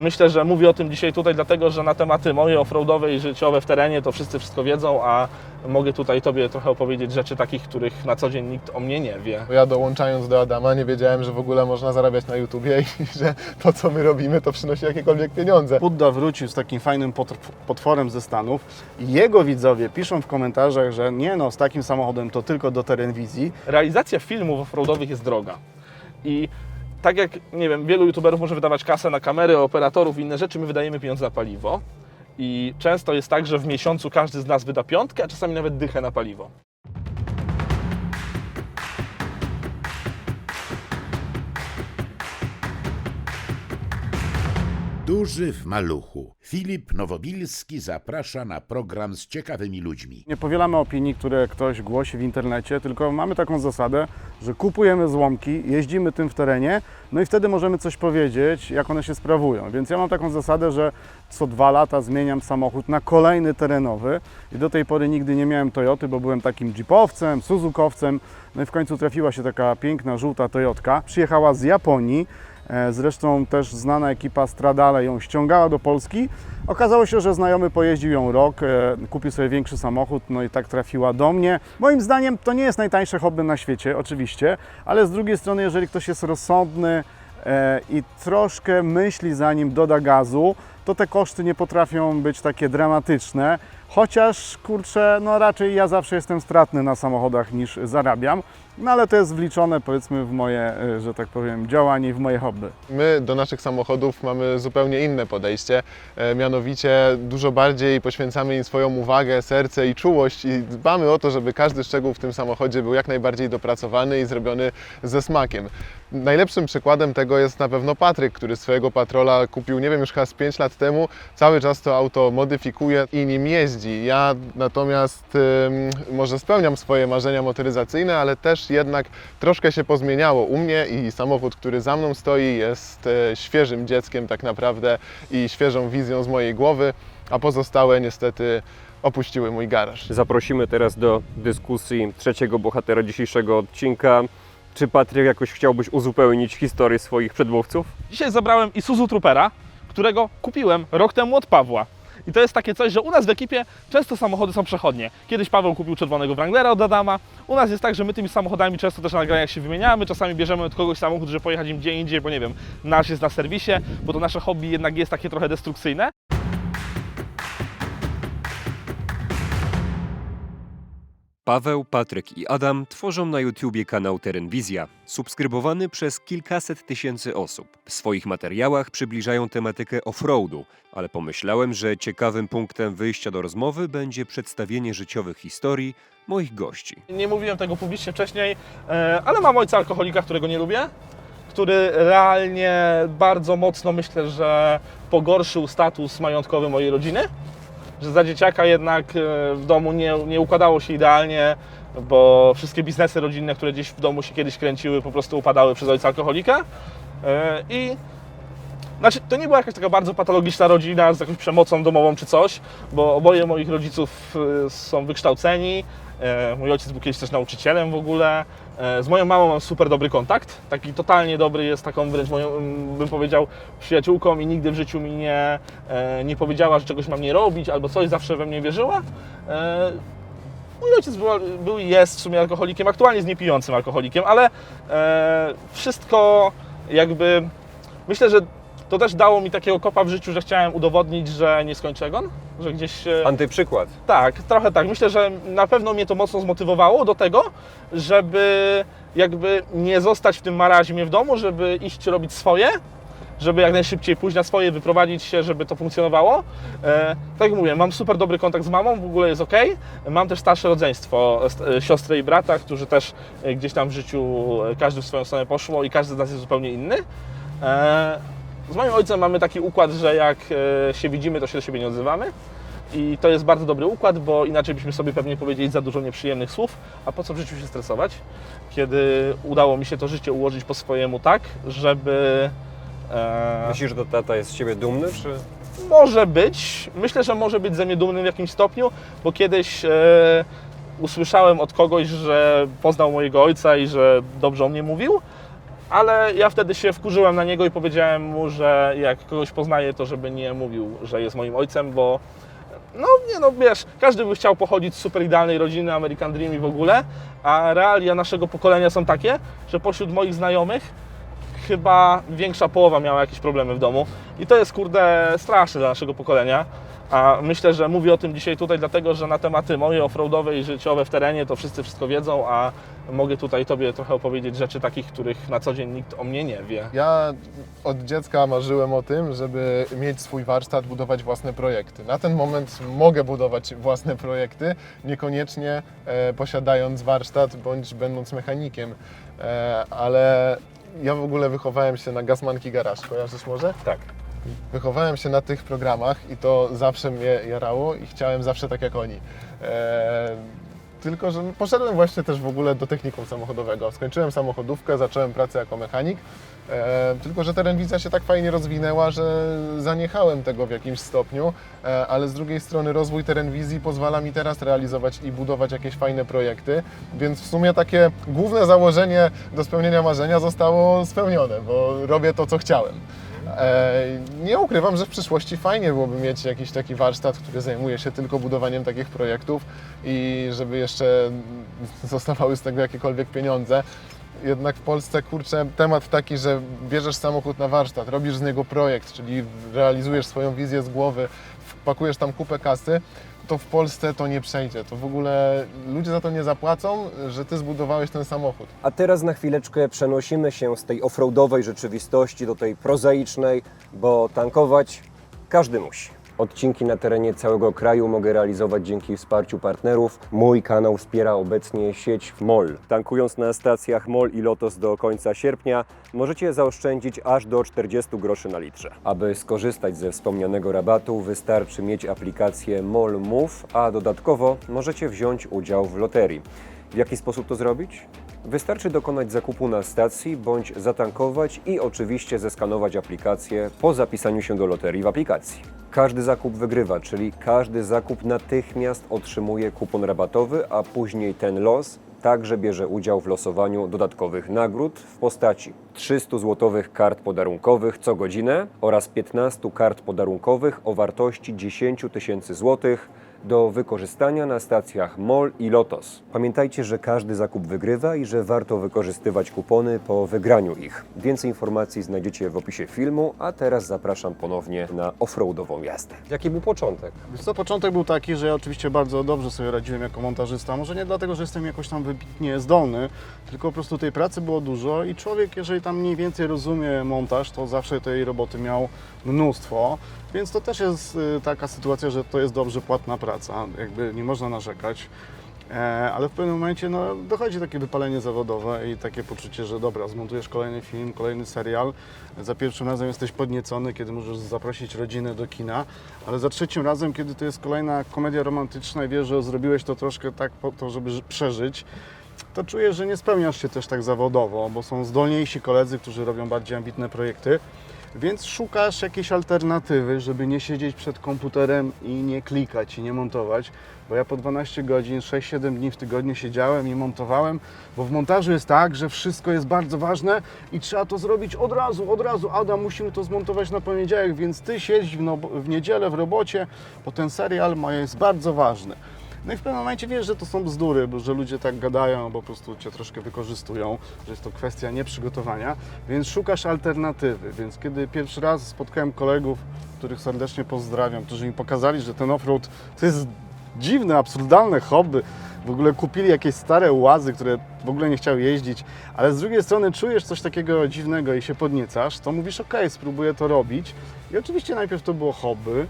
Myślę, że mówię o tym dzisiaj tutaj dlatego, że na tematy moje offroadowe i życiowe w terenie to wszyscy wszystko wiedzą, a mogę tutaj Tobie trochę opowiedzieć rzeczy takich, których na co dzień nikt o mnie nie wie. Ja dołączając do Adama nie wiedziałem, że w ogóle można zarabiać na YouTubie i że to, co my robimy, to przynosi jakiekolwiek pieniądze. Budda wrócił z takim fajnym pot- potworem ze Stanów i jego widzowie piszą w komentarzach, że nie no, z takim samochodem to tylko do terenwizji. Realizacja filmów offroadowych jest droga. I tak jak, nie wiem, wielu youtuberów może wydawać kasę na kamery, operatorów i inne rzeczy, my wydajemy pieniądze na paliwo. I często jest tak, że w miesiącu każdy z nas wyda piątkę, a czasami nawet dychę na paliwo. Duży w maluchu. Filip Nowobilski zaprasza na program z ciekawymi ludźmi. Nie powielamy opinii, które ktoś głosi w internecie, tylko mamy taką zasadę, że kupujemy złomki, jeździmy tym w terenie, no i wtedy możemy coś powiedzieć, jak one się sprawują. Więc ja mam taką zasadę, że co dwa lata zmieniam samochód na kolejny terenowy i do tej pory nigdy nie miałem Toyoty, bo byłem takim jeepowcem, Suzukowcem, no i w końcu trafiła się taka piękna, żółta Toyotka. Przyjechała z Japonii, Zresztą też znana ekipa Stradale ją ściągała do Polski. Okazało się, że znajomy pojeździł ją rok, e, kupił sobie większy samochód, no i tak trafiła do mnie. Moim zdaniem to nie jest najtańsze hobby na świecie, oczywiście, ale z drugiej strony, jeżeli ktoś jest rozsądny e, i troszkę myśli zanim doda gazu, to te koszty nie potrafią być takie dramatyczne. Chociaż kurczę, no raczej ja zawsze jestem stratny na samochodach niż zarabiam. No ale to jest wliczone powiedzmy w moje, e, że tak powiem, działanie i w moje hobby. My do naszych samochodów mamy zupełnie inne podejście, e, mianowicie dużo bardziej poświęcamy im swoją uwagę, serce i czułość i dbamy o to, żeby każdy szczegół w tym samochodzie był jak najbardziej dopracowany i zrobiony ze smakiem. Najlepszym przykładem tego jest na pewno Patryk, który swojego patrola kupił, nie wiem, już chyba z 5 lat temu. Cały czas to auto modyfikuje i nim jeździ. Ja natomiast ym, może spełniam swoje marzenia motoryzacyjne, ale też jednak troszkę się pozmieniało u mnie i samochód, który za mną stoi, jest e, świeżym dzieckiem tak naprawdę i świeżą wizją z mojej głowy, a pozostałe niestety opuściły mój garaż. Zaprosimy teraz do dyskusji trzeciego bohatera dzisiejszego odcinka. Czy Patryk jakoś chciałbyś uzupełnić historię swoich przedmówców? Dzisiaj zabrałem Isuzu Troopera, którego kupiłem rok temu od Pawła. I to jest takie coś, że u nas w ekipie często samochody są przechodnie. Kiedyś Paweł kupił czerwonego Wranglera od Adama. U nas jest tak, że my tymi samochodami często też na nagraniach się wymieniamy. Czasami bierzemy od kogoś samochód, żeby pojechać im gdzie indziej, bo nie wiem, nasz jest na serwisie, bo to nasze hobby jednak jest takie trochę destrukcyjne. Paweł, Patryk i Adam tworzą na YouTubie kanał Terenwizja, subskrybowany przez kilkaset tysięcy osób. W swoich materiałach przybliżają tematykę offroadu, ale pomyślałem, że ciekawym punktem wyjścia do rozmowy będzie przedstawienie życiowych historii moich gości. Nie mówiłem tego publicznie wcześniej, e, ale mam ojca alkoholika, którego nie lubię, który realnie bardzo mocno myślę, że pogorszył status majątkowy mojej rodziny. Że za dzieciaka jednak e, w domu nie, nie układało się idealnie, bo wszystkie biznesy rodzinne, które gdzieś w domu się kiedyś kręciły, po prostu upadały przez ojca alkoholika. E, I znaczy, to nie była jakaś taka bardzo patologiczna rodzina z jakąś przemocą domową czy coś, bo oboje moich rodziców y, są wykształceni. E, Mój ojciec był kiedyś też nauczycielem w ogóle. E, Z moją mamą mam super dobry kontakt. Taki totalnie dobry jest taką wręcz moją, mm, bym powiedział, przyjaciółką i nigdy w życiu mi nie, e, nie powiedziała, że czegoś mam nie robić albo coś, zawsze we mnie wierzyła. E, Mój ojciec był, był jest w sumie alkoholikiem, aktualnie jest niepijącym alkoholikiem, ale wszystko jakby myślę, że to też dało mi takiego kopa w życiu, że chciałem udowodnić, że nie skończę gon, że gdzieś... e, Antyprzykład. Tak, trochę tak. Myślę, że na pewno mnie to mocno zmotywowało do tego, żeby jakby nie zostać w tym maraźmie w domu, żeby iść robić swoje, żeby jak najszybciej pójść na swoje, wyprowadzić się, żeby to funkcjonowało. E, tak jak mówię, mam super dobry kontakt z mamą, w ogóle jest ok. Mam też starsze rodzeństwo, st- e, siostrę i brata, którzy też e, gdzieś tam w życiu, każdy w swoją stronę poszło i każdy z nas jest zupełnie inny. E, z moim ojcem mamy taki układ, że jak e, się widzimy, to się do siebie nie odzywamy. I to jest bardzo dobry układ, bo inaczej byśmy sobie pewnie powiedzieli za dużo nieprzyjemnych słów, a po co w życiu się stresować, kiedy udało mi się to życie ułożyć po swojemu tak, żeby... E, Myślisz, że tata jest z ciebie dumny, czy... może być, myślę, że może być ze mnie dumny w jakimś stopniu, bo kiedyś e, usłyszałem od kogoś, że poznał mojego ojca i że dobrze o mnie mówił. Ale ja wtedy się wkurzyłem na niego i powiedziałem mu, że jak kogoś poznaję, to żeby nie mówił, że jest moim ojcem, bo no nie no wiesz, każdy by chciał pochodzić z super idealnej rodziny, American Dream i w ogóle, a realia naszego pokolenia są takie, że pośród moich znajomych chyba większa połowa miała jakieś problemy w domu i to jest kurde straszne dla naszego pokolenia. A myślę, że mówię o tym dzisiaj tutaj dlatego, że na tematy moje offroadowe i życiowe w terenie to wszyscy wszystko wiedzą, a mogę tutaj Tobie trochę opowiedzieć rzeczy takich, których na co dzień nikt o mnie nie wie. Ja od dziecka marzyłem o tym, żeby mieć swój warsztat, budować własne projekty. Na ten moment mogę budować własne projekty, niekoniecznie e, posiadając warsztat bądź będąc mechanikiem, e, ale ja w ogóle wychowałem się na Gasmanki Garage, kojarzysz może? Tak. Wychowałem się na tych programach i to zawsze mnie jarało i chciałem zawsze tak jak oni. E, tylko, że poszedłem właśnie też w ogóle do technikum samochodowego. Skończyłem samochodówkę, zacząłem pracę jako mechanik, e, tylko że terenwizja się tak fajnie rozwinęła, że zaniechałem tego w jakimś stopniu, e, ale z drugiej strony rozwój terenwizji pozwala mi teraz realizować i budować jakieś fajne projekty, więc w sumie takie główne założenie do spełnienia marzenia zostało spełnione, bo robię to, co chciałem. E, Nie ukrywam, że w przyszłości fajnie byłoby mieć jakiś taki warsztat, który zajmuje się tylko budowaniem takich projektów i żeby jeszcze zostawały z tego jakiekolwiek pieniądze. Jednak w Polsce, kurczę, temat taki, że bierzesz samochód na warsztat, robisz z niego projekt, czyli realizujesz swoją wizję z głowy, wpakujesz tam kupę kasy, to w Polsce to nie przejdzie. To w ogóle ludzie za to nie zapłacą, że ty zbudowałeś ten samochód. A teraz na chwileczkę przenosimy się z tej offroadowej rzeczywistości do tej prozaicznej, bo tankować każdy musi. Odcinki na terenie całego kraju mogę realizować dzięki wsparciu partnerów. Mój kanał wspiera obecnie sieć MOL. Tankując na stacjach MOL i Lotos do końca sierpnia, możecie zaoszczędzić aż do 40 groszy na litrze. Aby skorzystać ze wspomnianego rabatu, wystarczy mieć aplikację MOL Move, a dodatkowo możecie wziąć udział w loterii. W jaki sposób to zrobić? Wystarczy dokonać zakupu na stacji bądź zatankować i oczywiście zeskanować aplikację po zapisaniu się do loterii w aplikacji. Każdy zakup wygrywa, czyli każdy zakup natychmiast otrzymuje kupon rabatowy, a później ten los także bierze udział w losowaniu dodatkowych nagród w postaci 300 złotowych kart podarunkowych co godzinę oraz 15 kart podarunkowych o wartości 10 tysięcy złotych do wykorzystania na stacjach MOL i LOTOS. Pamiętajcie, że każdy zakup wygrywa i że warto wykorzystywać kupony po wygraniu ich. Więcej informacji znajdziecie w opisie filmu, a teraz zapraszam ponownie na offroadową jazdę. Jaki był początek? Wiesz co, początek był taki, że ja oczywiście bardzo dobrze sobie radziłem jako montażysta. Może nie dlatego, że jestem jakoś tam wybitnie zdolny, tylko po prostu tej pracy było dużo i człowiek, jeżeli tam mniej więcej rozumie montaż, to zawsze tej roboty miał mnóstwo. Więc to też jest y, taka sytuacja, że to jest dobrze płatna praca, jakby nie można narzekać. E, Ale w pewnym momencie no, dochodzi takie wypalenie zawodowe i takie poczucie, że dobra, zmontujesz kolejny film, kolejny serial. Za pierwszym razem jesteś podniecony, kiedy możesz zaprosić rodzinę do kina, ale za trzecim razem, kiedy to jest kolejna komedia romantyczna i wiesz, że zrobiłeś to troszkę tak po to, żeby ży- przeżyć, to czujesz, że nie spełniasz się też tak zawodowo, bo są zdolniejsi koledzy, którzy robią bardziej ambitne projekty. Więc szukasz jakiejś alternatywy, żeby nie siedzieć przed komputerem i nie klikać i nie montować, bo ja po 12 godzin, 6-7 dni w tygodniu siedziałem i montowałem, bo w montażu jest tak, że wszystko jest bardzo ważne i trzeba to zrobić od razu, od razu. Adam, musimy to zmontować na poniedziałek, więc ty siedź w, no, w niedzielę w robocie, bo ten serial ma jest bardzo ważny. No i w pewnym momencie wiesz, że to są bzdury, bo że ludzie tak gadają, bo po prostu cię troszkę wykorzystują, że jest to kwestia nieprzygotowania, więc szukasz alternatywy. Więc kiedy pierwszy raz spotkałem kolegów, których serdecznie pozdrawiam, którzy mi pokazali, że ten offroad to jest dziwne, absurdalne hobby, w ogóle kupili jakieś stare łazy, które w ogóle nie chciały jeździć, ale z drugiej strony czujesz coś takiego dziwnego i się podniecasz, to mówisz, ok, spróbuję to robić. I oczywiście najpierw to było hobby,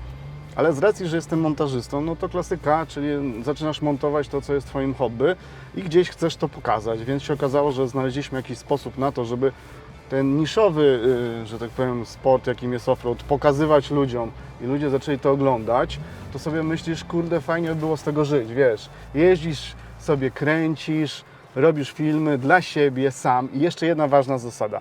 ale z racji, że jestem montażystą, no to klasyka, czyli zaczynasz montować to, co jest Twoim hobby i gdzieś chcesz to pokazać, więc się okazało, że znaleźliśmy jakiś sposób na to, żeby ten niszowy, y, że tak powiem, sport, jakim jest offroad, pokazywać ludziom i ludzie zaczęli to oglądać, to sobie myślisz, kurde, fajnie by było z tego żyć, wiesz, jeździsz sobie, kręcisz, robisz filmy dla siebie sam i jeszcze jedna ważna zasada.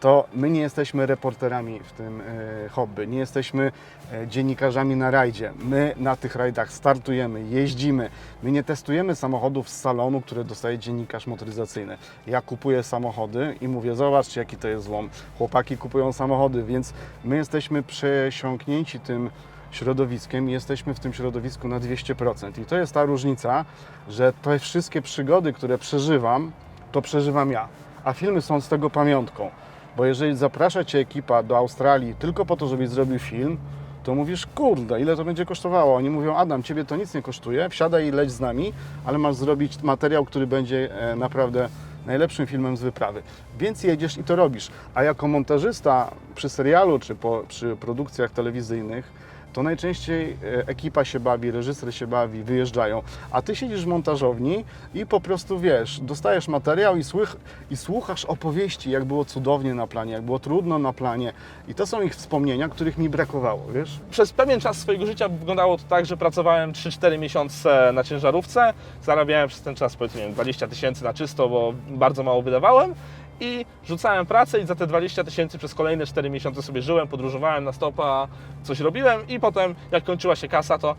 To my nie jesteśmy reporterami w tym e, hobby, nie jesteśmy e, dziennikarzami na rajdzie. My na tych rajdach startujemy, jeździmy. My nie testujemy samochodów z salonu, które dostaje dziennikarz motoryzacyjny. Ja kupuję samochody i mówię, zobaczcie jaki to jest złom. Chłopaki kupują samochody, więc my jesteśmy przesiąknięci tym środowiskiem i jesteśmy w tym środowisku na 200%. I to jest ta różnica, że te wszystkie przygody, które przeżywam, to przeżywam ja. A filmy są z tego pamiątką. Bo jeżeli zaprasza Cię ekipa do Australii tylko po to, żebyś zrobił film, to mówisz, kurde, ile to będzie kosztowało? Oni mówią, Adam, Ciebie to nic nie kosztuje, wsiadaj i leć z nami, ale masz zrobić materiał, który będzie e, naprawdę najlepszym filmem z wyprawy. Więc jedziesz i to robisz. A jako montażysta przy serialu czy po, przy produkcjach telewizyjnych, to najczęściej e, ekipa się bawi, reżyser się bawi, wyjeżdżają, a ty siedzisz w montażowni i po prostu wiesz, dostajesz materiał i, słych, i słuchasz opowieści, jak było cudownie na planie, jak było trudno na planie. I to są ich wspomnienia, których mi brakowało, wiesz? Przez pewien czas swojego życia wyglądało to tak, że pracowałem 3-4 miesiące na ciężarówce, zarabiałem przez ten czas powiedzmy nie wiem, 20 tysięcy na czysto, bo bardzo mało wydawałem i rzucałem pracę i za te 20 tysięcy przez kolejne 4 miesiące sobie żyłem, podróżowałem na stopa, coś robiłem i potem jak kończyła się kasa, to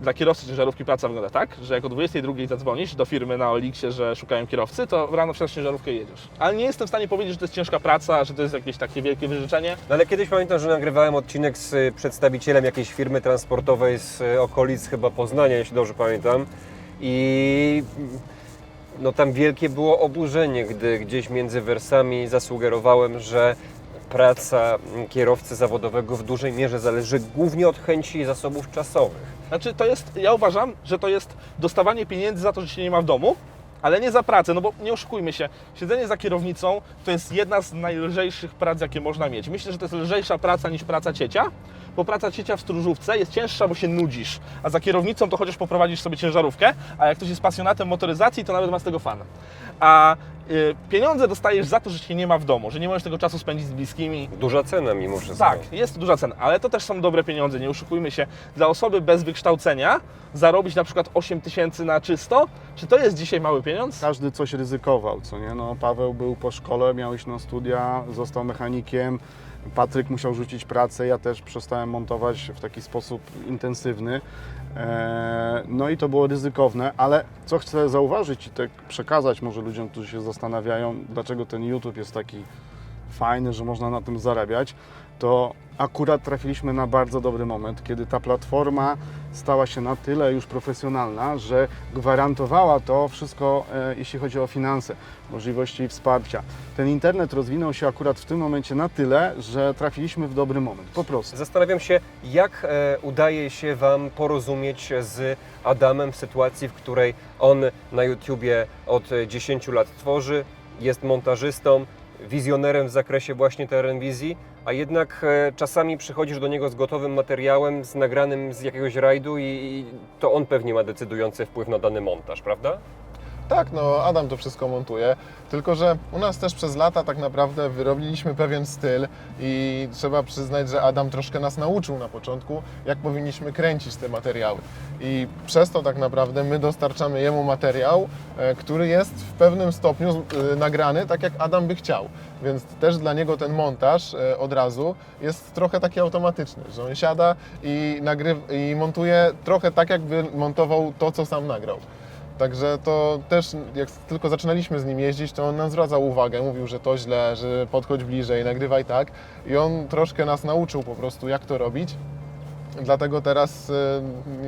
dla kierowcy ciężarówki praca wygląda tak, że jak o 22 zadzwonisz do firmy na Oliksie, że szukają kierowcy, to rano wsiadasz ciężarówkę i jedziesz. Ale nie jestem w stanie powiedzieć, że to jest ciężka praca, że to jest jakieś takie wielkie wyrzeczenie. No ale kiedyś pamiętam, że nagrywałem odcinek z y, przedstawicielem jakiejś firmy transportowej z y, okolic chyba Poznania, jeśli dobrze pamiętam. I no tam wielkie było oburzenie, gdy gdzieś między wersami zasugerowałem, że praca kierowcy zawodowego w dużej mierze zależy głównie od chęci i zasobów czasowych. Znaczy, to jest, ja uważam, że to jest dostawanie pieniędzy za to, że się nie ma w domu, ale nie za pracę, no bo nie oszukujmy się, siedzenie za kierownicą to jest jedna z najlżejszych prac, jakie można mieć. Myślę, że to jest lżejsza praca niż praca ciecia, bo praca ciecia w stróżówce jest cięższa, bo się nudzisz, a za kierownicą to chociaż poprowadzisz sobie ciężarówkę, a jak ktoś jest pasjonatem motoryzacji, to nawet ma z tego fan. A pieniądze dostajesz za to, że się nie ma w domu, że nie możesz tego czasu spędzić z bliskimi, Duża cena mimo wszystko. tak, jest duża cena, ale to też są dobre pieniądze, nie oszukujmy się. Dla osoby bez wykształcenia zarobić na przykład 8 tysięcy na czysto, czy to jest dzisiaj mały pieniądz? Każdy coś ryzykował, co nie? No, Paweł był po szkole, miał iść na studia, został mechanikiem. Patryk musiał rzucić pracę, ja też przestałem montować w taki sposób intensywny. Eee, No i to było ryzykowne, ale co chcę zauważyć i tak przekazać może ludziom, którzy się zastanawiają, dlaczego ten YouTube jest taki fajny, że można na tym zarabiać, to akurat trafiliśmy na bardzo dobry moment, kiedy ta platforma stała się na tyle już profesjonalna, że gwarantowała to wszystko, e, jeśli chodzi o finanse, możliwości wsparcia. Ten internet rozwinął się akurat w tym momencie na tyle, że trafiliśmy w dobry moment, po prostu. Zastanawiam się, jak e, udaje się Wam porozumieć z Adamem w sytuacji, w której on na YouTubie od e, 10 lat tworzy, jest montażystą, wizjonerem w zakresie właśnie terenwizji, a jednak e, czasami przychodzisz do niego z gotowym materiałem, z nagranym z jakiegoś rajdu i, i to on pewnie ma decydujący wpływ na dany montaż, prawda? Tak, no Adam to wszystko montuje, tylko że u nas też przez lata tak naprawdę wyrobiliśmy pewien styl i trzeba przyznać, że Adam troszkę nas nauczył na początku, jak powinniśmy kręcić te materiały. I przez to tak naprawdę my dostarczamy jemu materiał, e, który jest w pewnym stopniu e, nagrany tak, jak Adam by chciał. Więc też dla niego ten montaż e, od razu jest trochę taki automatyczny, że on siada i, nagryw- i montuje trochę tak, jakby montował to, co sam nagrał. Także to też, jak tylko zaczynaliśmy z nim jeździć, to on nam zwracał uwagę, mówił, że to źle, że podchodź bliżej, nagrywaj tak. I on troszkę nas nauczył po prostu, jak to robić. Dlatego teraz y,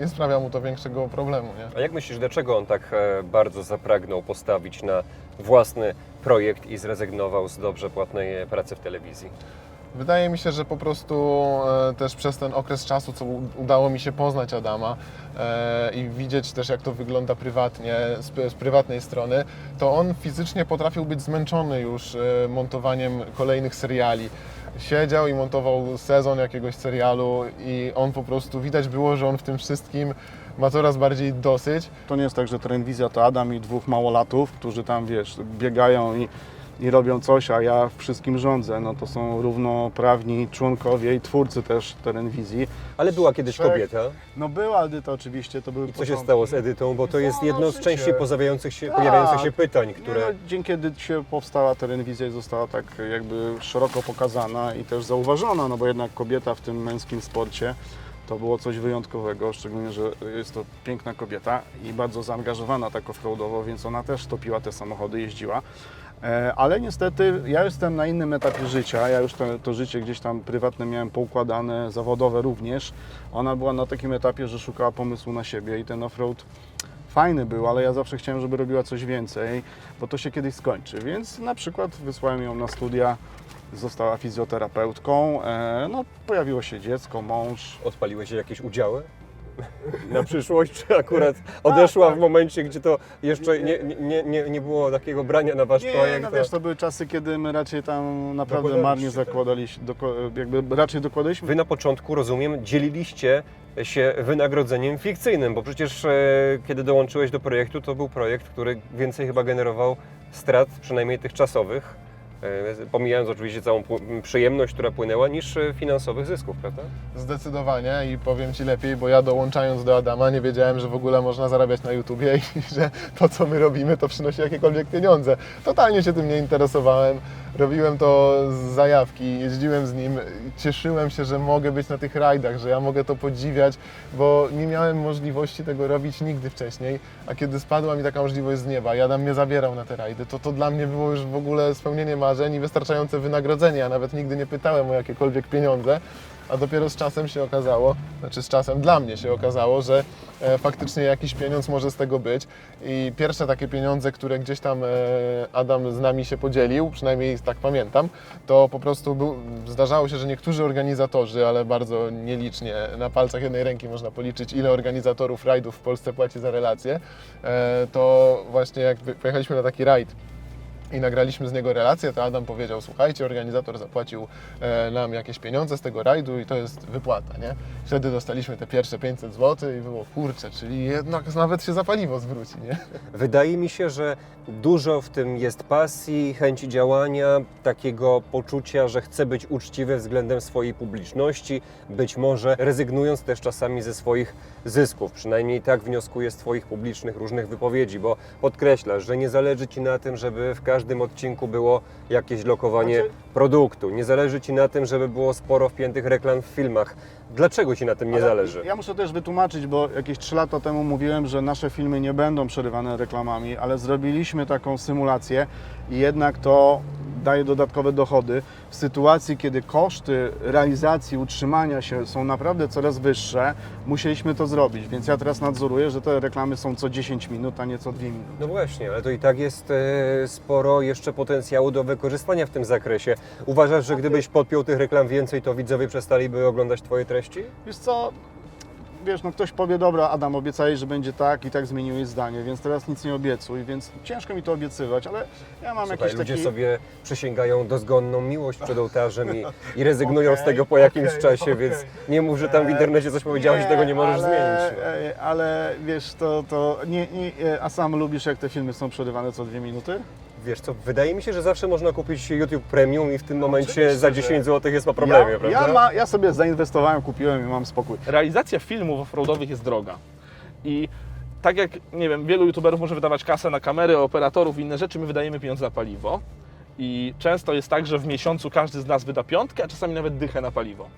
nie sprawia mu to większego problemu. Nie? A jak myślisz, dlaczego on tak e, bardzo zapragnął postawić na własny projekt i zrezygnował z dobrze płatnej e, pracy w telewizji? Wydaje mi się, że po prostu e, też przez ten okres czasu, co udało mi się poznać Adama e, i widzieć też, jak to wygląda prywatnie, z, prywatnej strony, to on fizycznie potrafił być zmęczony już e, montowaniem kolejnych seriali. Siedział i montował sezon jakiegoś serialu i on po prostu, widać było, że on w tym wszystkim ma coraz bardziej dosyć. To nie jest tak, że telewizja to Adam i dwóch małolatów, którzy tam, wiesz, biegają i i robią coś, a ja wszystkim rządzę, no to są równoprawni członkowie i twórcy też Terenwizji. Ale była kiedyś Trzech. kobieta. No była Edyta oczywiście, to były I co się początki. stało z Edytą? Bo to jest No, jedno z częściej pojawiających się, Tak. pojawiających się pytań, które... Nie, no, dzięki Edycie się powstała Terenwizja i została tak jakby szeroko pokazana i też zauważona, no bo jednak kobieta w tym męskim sporcie to było coś wyjątkowego, szczególnie, że jest to piękna kobieta i bardzo zaangażowana tak offroadowo, więc ona też topiła te samochody, jeździła. E, Ale niestety ja jestem na innym etapie życia. Ja już to, to życie gdzieś tam prywatne miałem poukładane, zawodowe również. Ona była na takim etapie, że szukała pomysłu na siebie i ten offroad fajny był, ale ja zawsze chciałem, żeby robiła coś więcej, bo to się kiedyś skończy. Więc na przykład wysłałem ją na studia, została fizjoterapeutką, e, no pojawiło się dziecko, mąż. Odpaliłeś jakieś udziały? Na przyszłość, czy akurat odeszła tak. w momencie, gdzie to jeszcze nie, nie, nie, nie było takiego brania na wasz Nie, projekt? no wiesz, to były czasy, kiedy my raczej tam naprawdę Dokładaliście marnie tego. zakładaliśmy, doko, jakby raczej dokładaliśmy Wy na początku, rozumiem, dzieliliście się wynagrodzeniem fikcyjnym, bo przecież e, kiedy dołączyłeś do projektu, to był projekt, który więcej chyba generował strat, przynajmniej tych czasowych, pomijając oczywiście całą przyjemność, która płynęła, niż e, finansowych zysków, prawda? Zdecydowanie i powiem Ci lepiej, bo ja dołączając do Adama nie wiedziałem, że w ogóle można zarabiać na YouTubie i że to, co my robimy, to przynosi jakiekolwiek pieniądze. Totalnie się tym nie interesowałem. Robiłem to z zajawki, jeździłem z nim, cieszyłem się, że mogę być na tych rajdach, że ja mogę to podziwiać, bo nie miałem możliwości tego robić nigdy wcześniej, a kiedy spadła mi taka możliwość z nieba, Adam mnie zabierał na te rajdy, to to dla mnie było już w ogóle spełnienie marzeń i wystarczające wynagrodzenie. Ja nawet nigdy nie pytałem o jakiekolwiek pieniądze, a dopiero z czasem się okazało, znaczy z czasem dla mnie się okazało, że e, faktycznie jakiś pieniądz może z tego być. I pierwsze takie pieniądze, które gdzieś tam e, Adam z nami się podzielił, przynajmniej tak pamiętam, to po prostu był, zdarzało się, że niektórzy organizatorzy, ale bardzo nielicznie, na palcach jednej ręki można policzyć, ile organizatorów rajdów w Polsce płaci za relacje, e, to właśnie jak pojechaliśmy na taki rajd i nagraliśmy z niego relację, to Adam powiedział, słuchajcie, organizator zapłacił e, nam jakieś pieniądze z tego rajdu i to jest wypłata, nie? Wtedy dostaliśmy te pierwsze 500 zł i było, kurczę, czyli jednak nawet się za paliwo zwróci, nie? Wydaje mi się, że dużo w tym jest pasji, chęci działania, takiego poczucia, że chce być uczciwy względem swojej publiczności, być może rezygnując też czasami ze swoich zysków. Przynajmniej tak wnioskuję z Twoich publicznych różnych wypowiedzi, bo podkreślasz, że nie zależy Ci na tym, żeby w każdym odcinku było jakieś lokowanie Znaczy- produktu. Nie zależy Ci na tym, żeby było sporo wpiętych reklam w filmach. Dlaczego Ci na tym nie Ale zależy? Ja muszę też wytłumaczyć, bo jakieś 3 lata temu mówiłem, że nasze filmy nie będą przerywane reklamami, ale zrobiliśmy taką symulację i jednak to daje dodatkowe dochody. W sytuacji, kiedy koszty realizacji, utrzymania się są naprawdę coraz wyższe, musieliśmy to zrobić. Więc ja teraz nadzoruję, że te reklamy są co 10 minut, a nie co 2 minuty. No właśnie, ale to i tak jest e, sporo jeszcze potencjału do wykorzystania w tym zakresie. Uważasz, że gdybyś podpiął tych reklam więcej, to widzowie przestaliby oglądać Twoje treści? Wiesz co, wiesz, no ktoś powie, dobra, Adam, obiecałeś, że będzie tak i tak zmieniłeś zdanie, więc teraz nic nie obiecuj, więc ciężko mi to obiecywać, ale ja mam Słuchaj, jakiś ludzie taki... sobie przysięgają dozgonną miłość przed ołtarzem i, i rezygnują z Okej, tego po jakimś okej, czasie, okej. więc nie mów, że tam w internecie coś powiedziałeś i tego nie możesz ale, zmienić. no. e, Ale wiesz, to, to nie, nie, e, a sam lubisz, jak te filmy są przerywane co dwie minuty? Wiesz co, wydaje mi się, że zawsze można kupić YouTube Premium i w tym momencie oczywiście, za że- 10 zł jest po problemie, ja, prawda? ja, ma, ja sobie zainwestowałem, kupiłem i mam spokój. realizacja filmów offroadowych jest droga. I tak jak, nie wiem, wielu youtuberów może wydawać kasę na kamery, operatorów i inne rzeczy, my wydajemy pieniądze na paliwo. I często jest tak, że w miesiącu każdy z nas wyda piątkę, a czasami nawet dychę na paliwo.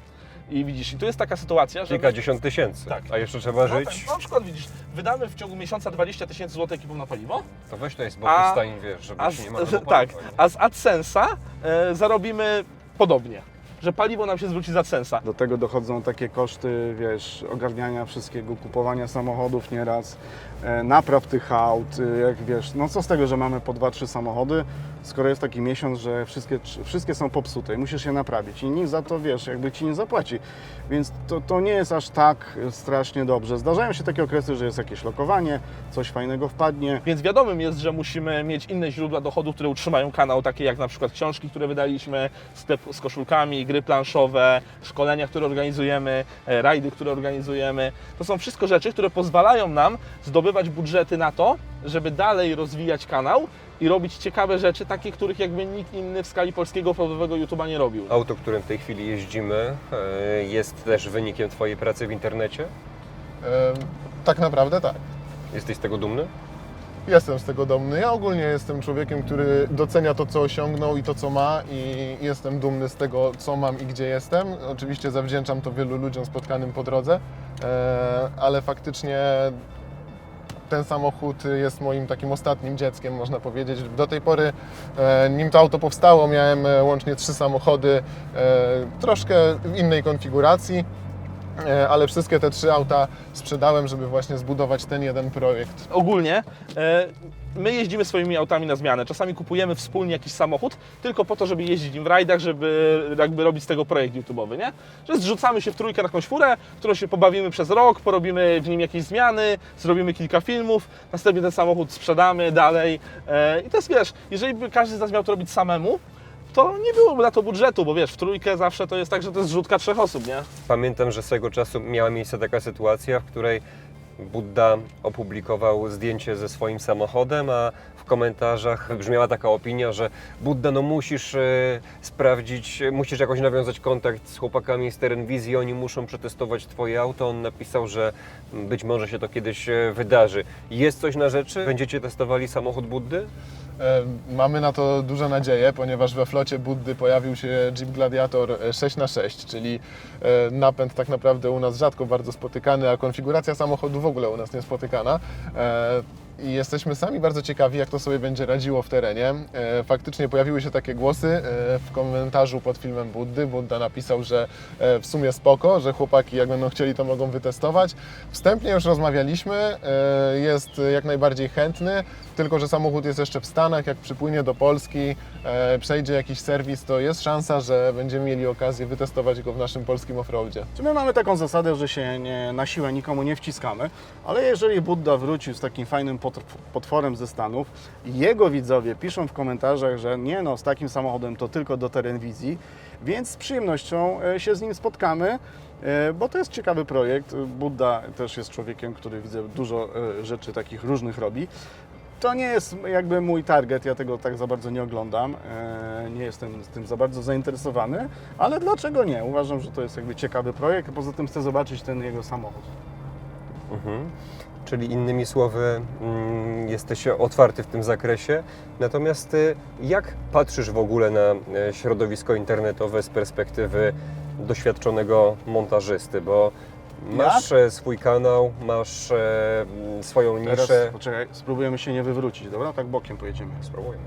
I widzisz, i tu jest taka sytuacja, że... Kilkadziesiąt tysięcy, Tak. a jeszcze trzeba No, żyć. tak, na przykład widzisz, wydamy w ciągu miesiąca 20 tysięcy złotych ekipą na paliwo, To weź to jest boku A- stań, wiesz, żeby a się z, nie marnowało tak, a z AdSense'a e, zarobimy podobnie, że paliwo nam się zwróci z AdSense'a. Do tego dochodzą takie koszty, wiesz, ogarniania wszystkiego, kupowania samochodów nieraz, napraw tych aut, e, jak wiesz, no co z tego, że mamy po dwa, trzy samochody, skoro jest taki miesiąc, że wszystkie, wszystkie są popsute i musisz je naprawić i nikt za to, wiesz, jakby Ci nie zapłaci. Więc to, to nie jest aż tak strasznie dobrze. Zdarzają się takie okresy, że jest jakieś lokowanie, coś fajnego wpadnie, Więc wiadomym jest, że musimy mieć inne źródła dochodów, które utrzymają kanał, takie jak na przykład książki, które wydaliśmy, sklep z koszulkami, gry planszowe, szkolenia, które organizujemy, e, rajdy, które organizujemy. To są wszystko rzeczy, które pozwalają nam zdobywać budżety na to, żeby dalej rozwijać kanał i robić ciekawe rzeczy, takie, których jakby nikt inny w skali polskiego offroadowego YouTube'a nie robił. Auto, którym w tej chwili jeździmy, e, jest też wynikiem Twojej pracy w internecie? E, tak naprawdę tak. Jesteś z tego dumny? Jestem z tego dumny. Ja ogólnie jestem człowiekiem, który docenia to, co osiągnął i to, co ma i jestem dumny z tego, co mam i gdzie jestem. Oczywiście zawdzięczam to wielu ludziom spotkanym po drodze, e, ale faktycznie ten samochód jest moim takim ostatnim dzieckiem, można powiedzieć. Do tej pory, e, nim to auto powstało, miałem e, łącznie trzy samochody, e, troszkę w innej konfiguracji, ale wszystkie te trzy auta sprzedałem, żeby właśnie zbudować ten jeden projekt. ogólnie my jeździmy swoimi autami na zmianę. Czasami kupujemy wspólnie jakiś samochód tylko po to, żeby jeździć nim w rajdach, żeby jakby robić z tego projekt YouTube'owy, nie? Że zrzucamy się w trójkę na jakąś furę, którą się pobawimy przez rok, porobimy w nim jakieś zmiany, zrobimy kilka filmów, następnie ten samochód sprzedamy dalej. E, I to jest, wiesz, jeżeli by każdy z nas miał to robić samemu, to nie byłoby na to budżetu, bo wiesz, w trójkę zawsze to jest tak, że to jest zrzutka trzech osób, nie? Pamiętam, że swego czasu miała miejsce taka sytuacja, w której Budda opublikował zdjęcie ze swoim samochodem, a w komentarzach brzmiała taka opinia, że Budda, no musisz e, sprawdzić, musisz jakoś nawiązać kontakt z chłopakami z Terenwizji, oni muszą przetestować Twoje auto. On napisał, że być może się to kiedyś e, wydarzy. Jest coś na rzeczy? Będziecie testowali samochód Buddy? E, Mamy na to duże nadzieje, ponieważ we flocie Buddy pojawił się Jeep Gladiator e, 6x6, czyli e, napęd tak naprawdę u nas rzadko bardzo spotykany, a konfiguracja samochodu w ogóle u nas niespotykana. I jesteśmy sami bardzo ciekawi, jak to sobie będzie radziło w terenie. E, Faktycznie pojawiły się takie głosy e, w komentarzu pod filmem Buddy. Budda napisał, że e, w sumie spoko, że chłopaki jak będą chcieli, to mogą wytestować. Wstępnie już rozmawialiśmy, jest jak najbardziej chętny, tylko że samochód jest jeszcze w Stanach, jak przypłynie do Polski, przejdzie jakiś serwis, to jest szansa, że będziemy mieli okazję wytestować go w naszym polskim offroadzie. Czy my mamy taką zasadę, że się nie, na siłę nikomu nie wciskamy, ale jeżeli Budda wrócił z takim fajnym potworem ze Stanów jego widzowie piszą w komentarzach, że nie no, z takim samochodem to tylko do terenwizji, więc z przyjemnością e, się z nim spotkamy, e, bo to jest ciekawy projekt. Budda też jest człowiekiem, który widzę dużo e, rzeczy takich różnych robi. To nie jest jakby mój target, ja tego tak za bardzo nie oglądam, nie jestem tym za bardzo zainteresowany, ale dlaczego nie? Uważam, że to jest jakby ciekawy projekt, poza tym chcę zobaczyć ten jego samochód. Mhm. Czyli innymi słowy, mm, jesteś otwarty w tym zakresie. Natomiast y, jak patrzysz w ogóle na e, środowisko internetowe z perspektywy doświadczonego montażysty? Bo masz e, swój kanał, masz e, m, swoją Teraz, niszę. poczekaj, spróbujemy się nie wywrócić, dobra? Tak bokiem pojedziemy. Spróbujmy.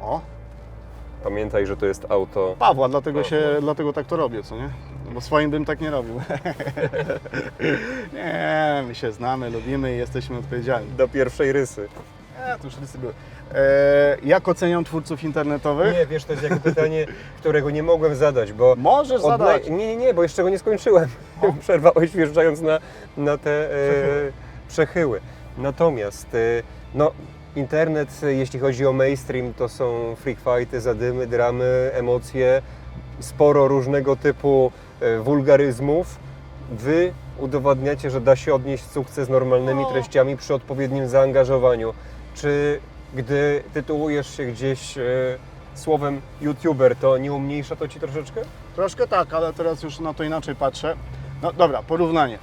O, Pamiętaj, że to jest auto Pawła, dlatego, się, dlatego tak to robię, co nie? No Bo swoim bym tak nie robił. nie, my się znamy, lubimy i jesteśmy odpowiedzialni. do pierwszej rysy. E, to już wszyscy były. E, jak oceniam twórców internetowych? Nie, wiesz, to jest jakby pytanie, którego nie mogłem zadać, bo Możesz Odnaj- zadać. Nie, nie, nie, bo jeszcze go nie skończyłem. Przerwałeś wjeżdżając na, na te e, przechyły. Natomiast e, no, internet, jeśli chodzi o mainstream, to są freak fighty, zadymy, dramy, emocje, sporo różnego typu e, wulgaryzmów. Wy udowadniacie, że da się odnieść sukces normalnymi No. treściami przy odpowiednim zaangażowaniu. Czy gdy tytułujesz się gdzieś e, słowem youtuber, to nie umniejsza to Ci troszeczkę? Troszkę tak, ale teraz już na to inaczej patrzę. No dobra, porównanie.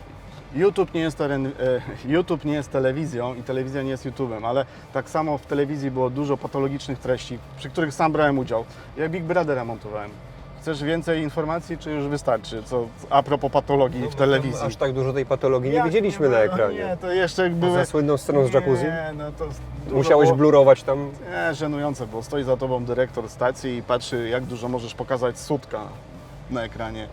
YouTube nie, jest teren, e, YouTube nie jest telewizją i telewizja nie jest YouTube'em, ale tak samo w telewizji było dużo patologicznych treści, przy których sam brałem udział. Ja Big Brothera montowałem. Chcesz więcej informacji, czy już wystarczy? Co a propos patologii w telewizji? Aż tak dużo tej patologii nie Jak widzieliśmy na było? ekranie. Nie, to jeszcze były... Za słynną sceną z jacuzzi? Nie, no to Musiałeś było- blurować tam. Nie, żenujące, bo stoi za tobą dyrektor stacji i patrzy, jak dużo możesz pokazać sutka na ekranie.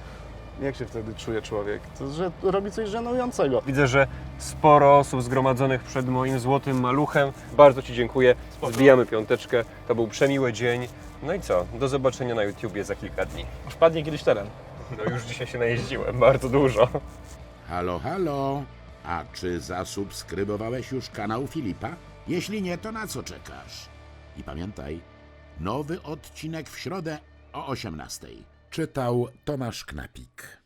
Jak się wtedy czuje człowiek? To, że robi coś żenującego. Widzę, że sporo osób zgromadzonych przed moim złotym maluchem. Bardzo Ci dziękuję. Zbijamy piąteczkę. To był przemiły dzień. No i co? Do zobaczenia na YouTubie za kilka dni. Wpadnie kiedyś teren. No już dzisiaj się najeździłem, bardzo dużo. Halo, halo. A czy zasubskrybowałeś już kanał Filipa? Jeśli nie, to na co czekasz? I pamiętaj, nowy odcinek w środę o 18:00. Czytał Tomasz Knapik.